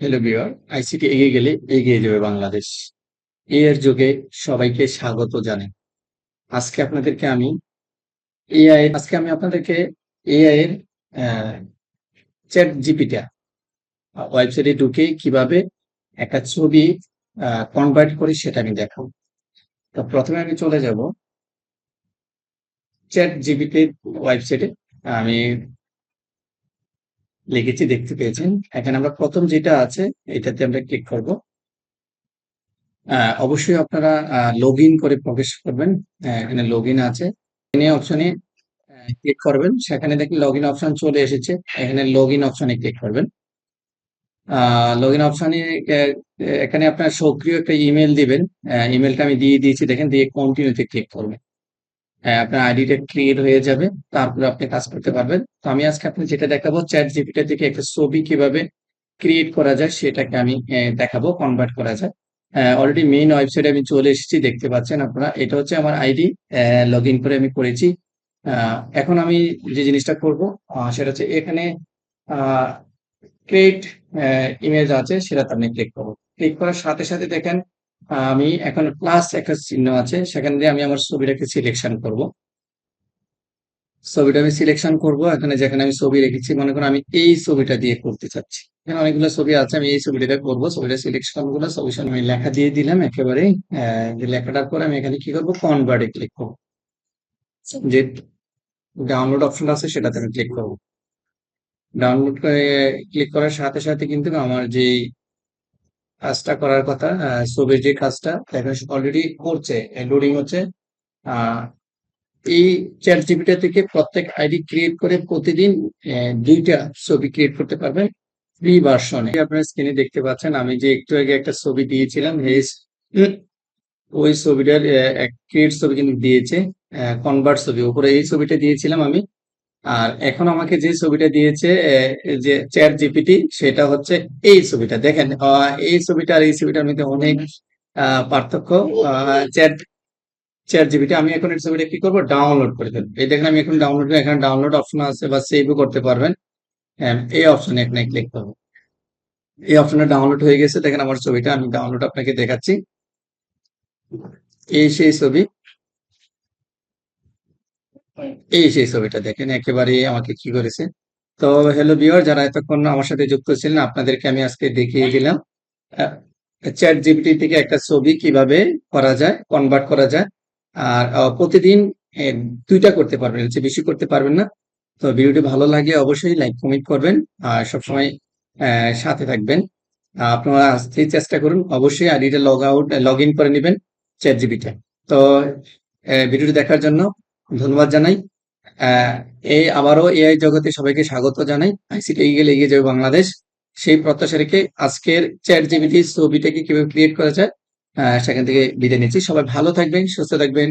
Hello বিয়ার ICT এগিয়ে গেলে এগিয়ে যাবে বাংলাদেশ। এর যুগে সবাইকে স্বাগত জানাই। আজকে আপনাদেরকে আমি এআই আজকে আমি আপনাদেরকে এআই এর চ্যাট জিপিটা ওয়েবসাইটে ঢুকে কীভাবে একটা ছবি কনভার্ট করি সেটা আমি দেখাবো। তো প্রথমে আমি চলে যাব চ্যাট জিপিটির ওয়েবসাইটে আমি লিখেছি দেখতে পেয়েছেন। এখানে আমরা প্রথম যেটা আছে, এটাতে আমরা ক্লিক করব। অবশ্যই আপনারা লগ করে প্রবেশ করবেন। এখানে লগ আছে। অপশনে ক্লিক করবেন। সেখানে দেখি লগ অপশন চলে এসেছে। এখানে লগ অপশনে ক্লিক করবেন। লগ ইন অপশনে এখানে আপনার সক্রিয় একটা ইমেল দিবেন। ইমেলটা আমি দিয়ে দিয়েছি। দেখেন, দিয়ে কন্টিনিউতে ক্লিক করবেন। আপনার আইডিটা ক্রিয়েট হয়ে যাবে, তারপরে আপনি কাজ করতে পারবেন। তো আমি আজকে আপনি যেটা দেখাবো চ্যাট জিপিটা থেকে একটা ছবি কীভাবে ক্রিয়েট করা যায়, সেটাকে আমি দেখাবো কনভার্ট করা যায়। অলরেডি মেইন ওয়েবসাইটে আমি চলে এসেছি, দেখতে পাচ্ছেন আপনারা। এটা হচ্ছে আমার আইডি লগ ইন করে আমি করেছি। এখন আমি যে জিনিসটা করব সেটা হচ্ছে এখানে ক্রিয়েট ইমেজ আছে, সেটাতে আপনি ক্লিক করব। ক্লিক করার সাথে সাথে দেখেন আমি এখন প্লাস একটা চিহ্ন আছে, সেখান দিয়ে আমি আমার ছবিটাকে সিলেকশন করব। ছবিটা আমি সিলেকশন করব, এখানে যেখানে আমি ছবি রেখেছি, মনে করুন আমি এই ছবিটা দিয়ে করতে চাচ্ছি। এখানে অনেকগুলো ছবি আছে, আমি এই ছবিটা করব ছবিটা সিলেকশনগুলো সলিউশন আমি লেখা দিয়ে দিলাম একেবারে লেখাটার পরে আমি এখানে কি করব? কনভার্টে ক্লিক করব। যে ডাউনলোড অপশন আছে, সেটাতে আমি ক্লিক করব। ডাউনলোড করে ক্লিক করার সাথে সাথে কিন্তু আমার যে কাজটা করার কথা ছবির যে কাজটা অলরেডি করছে লোডিং হচ্ছে। এই চ্যাট জিপিটা থেকে প্রত্যেক আইডি ক্রিয়েট করে প্রতিদিন দুইটা ছবি ক্রিয়েট করতে পারবেন ফ্রি ভার্সনে আপনার স্ক্রিনে দেখতে পাচ্ছেন, আমি যে একটু আগে একটা ছবি দিয়েছিলাম ওই ছবিটার ক্রিয়েট ছবি কিন্তু দিয়েছে কনভার্ট ছবি। উপরে এই ছবিটা দিয়েছিলাম আমি আর এখন আমাকে যে ছবিটা দিয়েছে যে চ্যাট জিপিটি সেটা হচ্ছে এই ছবিটা। দেখেন এই ছবিটা আর এই ছবিটার মধ্যে অনেক পার্থক্য। চ্যাট চ্যাট জিপিটি আমি এখন এই ছবিটা কি করব? ডাউনলোড করে দেবো এই দেখেন আমি এখন ডাউনলোড এখানে ডাউনলোড অপশন আছে বা সেভও করতে পারবেন। হ্যাঁ, এই অপশনে এখানে ক্লিক করব। এই অপশনে ডাউনলোড হয়ে গেছে। দেখেন আমার ছবিটা আমি ডাউনলোড আপনাকে দেখাচ্ছি। এই সেই ছবি। এই সেই ছবিটা দেখেন একেবারে আমাকে কি করেছে। তো হ্যালো বিওর যারা এতক্ষণ আমার সাথে যুক্ত ছিলেন, আপনাদেরকে আমি আজকে দেখিয়ে দিলাম চ্যাট জিপিটি থেকে একটা ছবি কীভাবে করা যায় কনভার্ট করা যায়, আর প্রতিদিন দুইটা করতে পারবেন, হচ্ছে বেশি করতে পারবেন না। তো ভিডিওটি ভালো লাগে অবশ্যই লাইক কমেন্ট করবেন, আর সবসময় সাথে থাকবেন। আপনারা আসতেই চেষ্টা করুন, অবশ্যই আর এটা লগ আউট লগ ইন করে নেবেন চ্যাট জিবিতে তো ভিডিওটি দেখার জন্য ধন্যবাদ জানাই। এই আবারও এআই জগতে সবাইকে স্বাগত জানাই। আইসিটি গেলে এগিয়ে যাবে বাংলাদেশ। সেই প্রত্যাশা রেখে আজকের চ্যাট জিবিটি ছবিটাকে কীভাবে ক্রিয়েট করা যায় সেখান থেকে বিদায় নিচ্ছি। সবাই ভালো থাকবেন, সুস্থ থাকবেন।